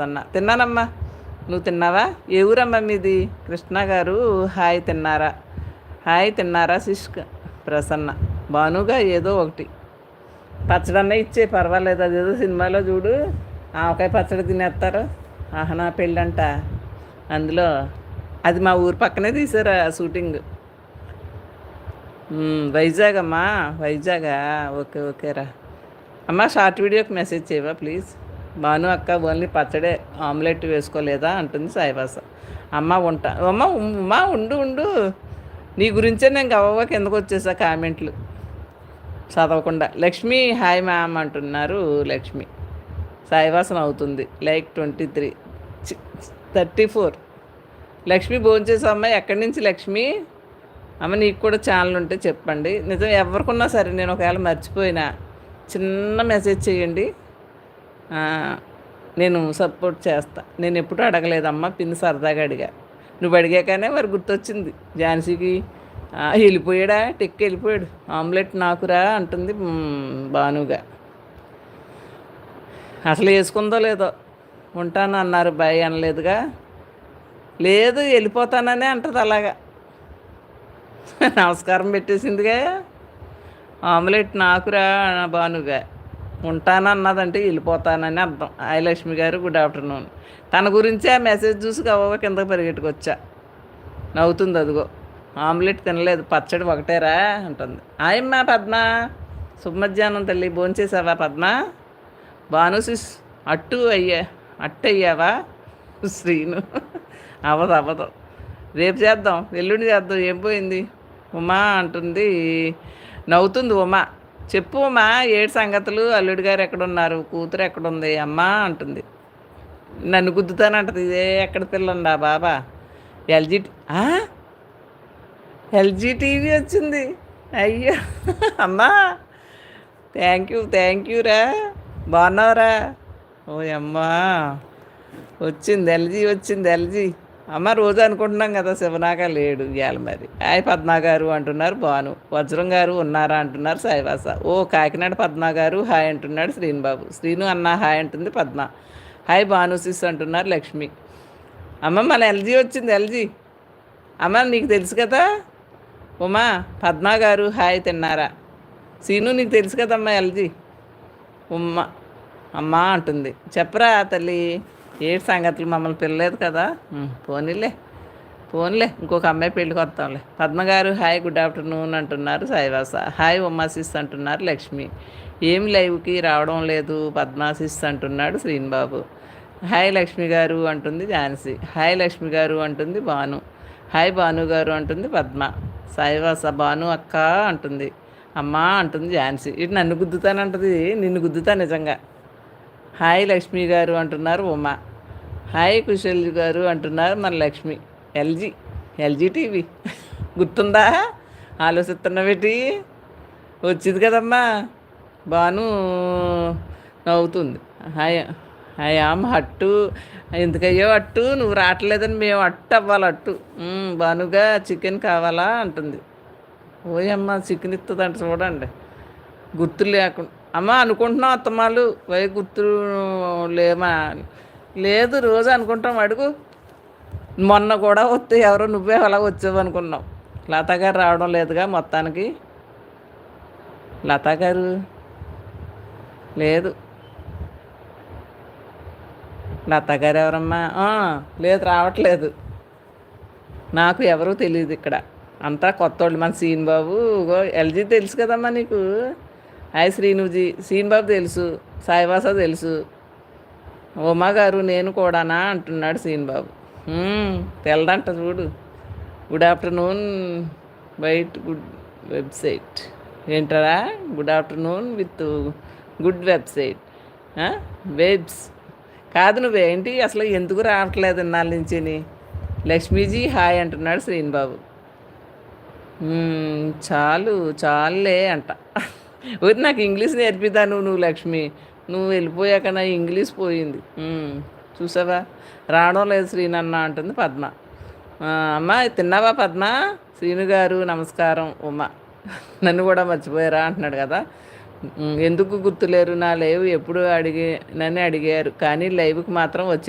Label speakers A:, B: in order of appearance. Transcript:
A: ప్రసన్న తిన్నానమ్మా. నువ్వు తిన్నావా? ఏ ఊరమ్మా మీది? కృష్ణ గారు హాయ్ తిన్నారా? హాయ్ తిన్నారా శిష్క ప్రసన్న. బానుగా ఏదో ఒకటి. పచ్చడన్న ఇచ్చే పర్వాలేదు. అదేదో సినిమాలో చూడు. ఆవకాయ పచ్చడి తినేస్తారు. ఆహనా పెళ్ళంట. అందులో అది మా ఊరు పక్కనే తీసారు ఆ షూటింగ్. వైజాగ్ అమ్మా. వైజాగా. ఓకే ఓకేరా. అమ్మా షార్ట్ వీడియోకి మెసేజ్ చేయవా ప్లీజ్? భాను అక్క ఓన్లీ పచ్చడే ఆమ్లెట్ వేసుకోలేదా అంటుంది సాయిబాస. అమ్మ ఉంటా. అమ్మ ఉమ్మా ఉండు ఉండు. నీ గురించే నేను గవ్వ కిందకు వచ్చేసా కామెంట్లు. చదవకుండా. లక్ష్మి హాయ్ మ్యామ్ అంటున్నారు లక్ష్మి. సాయివాసన అవుతుంది. Like twenty three. Thirty four. Lakshmi భోంచేసే అమ్మాయి ఎక్కడి నుంచి లక్ష్మి? అమ్మ నీకు కూడా ఛానల్ ఉంటే చెప్పండి. నిజం ఎవరికున్నా సరే నేను ఒకవేళ మర్చిపోయినా చిన్న మెసేజ్ చేయండి. నేను సపోర్ట్ చేస్తా. నేను ఎప్పుడు అడగలేదమ్మా పిన్ని సరదాగా అడిగా. నువ్వు అడిగాకనే మరి గుర్తొచ్చింది. ఝాన్సీకి వెళ్ళిపోయాడా? టెక్కి వెళ్ళిపోయాడు. ఆమ్లెట్ నాకురా అంటుంది బానుగా భానుగా. అసలు వేసుకుందో లేదో? ఉంటాను అన్నారు. బాయ్ అనలేదుగా. లేదు వెళ్ళిపోతాననే అంటది అలాగా. నమస్కారం పెట్టేసిందిగా. ఆమ్లెట్ నాకురా భానుగా. ఉంటానన్నదంటే వెళ్ళిపోతానని అర్థం. ఆయలక్ష్మి గారు గుడ్ ఆఫ్టర్నూన్ తన గురించి ఆ మెసేజ్ చూసి కవ్వ కిందకి పరిగెట్టుకొచ్చా. నవ్వుతుంది అదిగో. ఆమ్లెట్ తినలేదు పచ్చడి ఒకటేరా అంటుంది. ఆయమ్మా పద్మ. సుమధ్యాహ్నం తల్లి భోంచేసావా పద్మ? భానుసిస్ అట్టు అయ్యా అట్టు అయ్యావా శ్రీను. అవ్వదు అవ్వదు రేపు చేద్దాం ఎల్లుండి చేద్దాం ఏం పోయింది? ఉమా అంటుంది. నవ్వుతుంది ఉమా. చెప్పు అమ్మా ఏడు సంగతులు అల్లుడి గారు ఎక్కడున్నారు? కూతురు ఎక్కడుంది? అమ్మా అంటుంది. నన్ను గుద్దుతానంటది ఇదే ఎక్కడ పిల్లండా బాబా. ఎల్జీ ఎల్జీ టీవీ వచ్చింది. అయ్యో అమ్మా. థ్యాంక్ యూ థ్యాంక్ యూ రా. బాగున్నావురా? ఓ అమ్మా. వచ్చింది ఎల్జీ వచ్చింది ఎల్జీ. అమ్మ రోజు అనుకుంటున్నాం కదా శివనాక లేడు ఇవాళ మరి. హాయ్ పద్మా గారు అంటున్నారు భాను. వజ్రం గారు ఉన్నారా అంటున్నారు సాయివాస. ఓ కాకినాడ పద్మా గారు హాయ్ అంటున్నాడు శ్రీనుబాబు. శ్రీను అన్న హాయ్ అంటుంది పద్మ. హాయ్ భాను సిస్ అంటున్నారు లక్ష్మి. అమ్మ మన ఎల్జీ వచ్చింది ఎల్జీ. అమ్మ నీకు తెలుసు కదా? ఉమా పద్మా గారు హాయ్ తిన్నారా? సీను నీకు తెలుసు కదమ్మా ఎల్జీ? ఉమ్మ అమ్మా అంటుంది. చెప్పరా తల్లి? ఏడు సంగతులు మమ్మల్ని పిల్లలేదు కదా? పోనీలే పోన్లే. ఇంకొక అమ్మాయి పెళ్ళికి వస్తాంలే పద్మగారు హాయ్ గుడ్ ఆఫ్టర్నూన్ అంటున్నారు సాయివాస. హాయ్ ఉమాసిస్ అంటున్నారు లక్ష్మి. ఏం లైవ్కి రావడం లేదు పద్మాసిస్ అంటున్నాడు శ్రీనిబాబు. హాయ్ లక్ష్మి గారు అంటుంది ఝాన్సీ. హాయ్ లక్ష్మి గారు అంటుంది భాను. హాయ్ భాను గారు అంటుంది పద్మ. సాయివాస భాను అక్క అంటుంది. అమ్మా అంటుంది ఝాన్సీ. ఇటు నన్ను గుద్దుతానంటది నిన్ను గుద్దుతా నిజంగా. హాయ్ లక్ష్మి గారు అంటున్నారు ఉమా. హాయ్ కుశల్ గారు అంటున్నారు మన లక్ష్మి. LG LG TV. గుర్తుందా? ఆలోచిస్తున్నవేటి? వచ్చింది కదమ్మా. బాను నవ్వుతుంది. హాయ్ హాయ్ ఆమ్ ఎందుకయ్యో అట్టు? నువ్వు రావట్లేదని మేము అట్టు అవ్వాలి అట్టు. బానుగా చికెన్ కావాలా అంటుంది. ఓయమ్మ చికెన్ ఇస్తుందంట చూడండి. గుర్తులు లేకుండా అమ్మ అనుకుంటున్నాం అత్తమాలు వై గుర్తులు లేమా లేదు రోజు అనుకుంటాం అడుగు. మొన్న కూడా వస్తే ఎవరో నువ్వే అలా వచ్చావు అనుకున్నాం. లతా గారు రావడం లేదుగా మొత్తానికి. లతా గారు? లేదు. లతా గారు ఎవరమ్మా? లేదు రావట్లేదు. నాకు ఎవరూ తెలియదు ఇక్కడ. అంతా కొత్త వాళ్ళు మన సీన్ బాబు. ఎల్జీ తెలుసు కదమ్మా నీకు? హాయ్ శ్రీనుజీ. సీన్ బాబు తెలుసు. సాయిబాసా తెలుసు. ఉమాగారు నేను కూడానా? అంటున్నాడు సీన్ బాబు తెల్లదంట చూడు. Good afternoon white good website ఏంటరా? Good afternoon with good website webs కాదు నువ్వేంటి అసలు ఎందుకు రావట్లేదు ఇన్నాళ్ళ నుంచి లక్ష్మీజీ హాయ్ అంటున్నాడు శ్రీనిబాబు చాలు చాలులే అంట. ఊరి నాకు ఇంగ్లీష్ నేర్పిద్దాను నువ్వు లక్ష్మి. నువ్వు వెళ్ళిపోయాక నా ఇంగ్లీష్ పోయింది. "మ్మ్, చూసావా? రావడం లేదు శ్రీనన్న అంటుంది పద్మ. "ఆ, అమ్మ తిన్నావా పద్మ? శ్రీను గారు నమస్కారం. ఉమ్మ నన్ను కూడా మర్చిపోయారా అంటున్నాడు కదా. "మ్మ్, ఎందుకు గుర్తులేరు? నా లైవ్ ఎప్పుడు అడిగి నన్ను అడిగారు. కానీ లైవ్కి మాత్రం వచ్చి